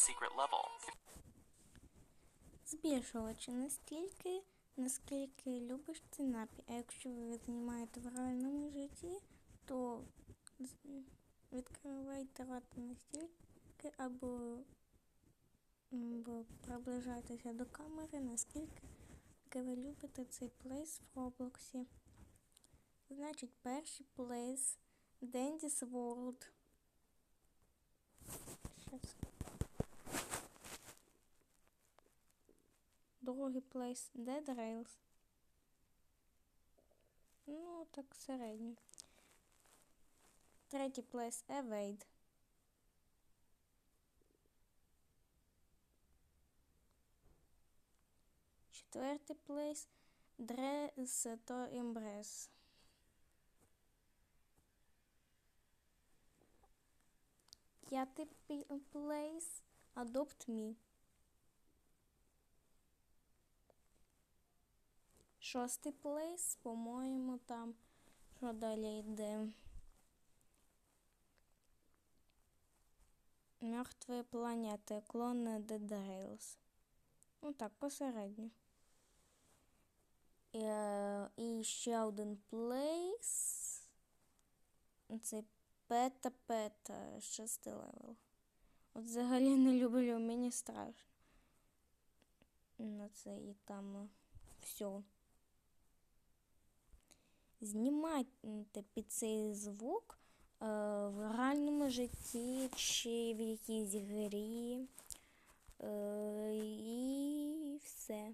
secret level. Збільшувачі настільки, наскільки любиш цей напій. А якщо ви знімаєте в реальному житті, то відкривайте рот настільки або, або приближайтеся до камери, наскільки ви любите цей плейс в Роблоксі. Значить, перший плейс Dandy's World. Другий плейс Dead Rails. Ну, так середньо. Третій плейс Evade. Четвертий плейс Dress to Embrace. П'ятий плейс Adopt Me. Шостий плейс, по-моєму, там що далі йде. Мертві планети, клони Rails. Ну так, посередньо. І, е, і ще один плейс. Це пета-пета, шестий левел. От взагалі не люблю, мені страшно. Ну це і там все. Знімайте під цей звук е, в реальному житті чи в якійсь грі. Е, і все.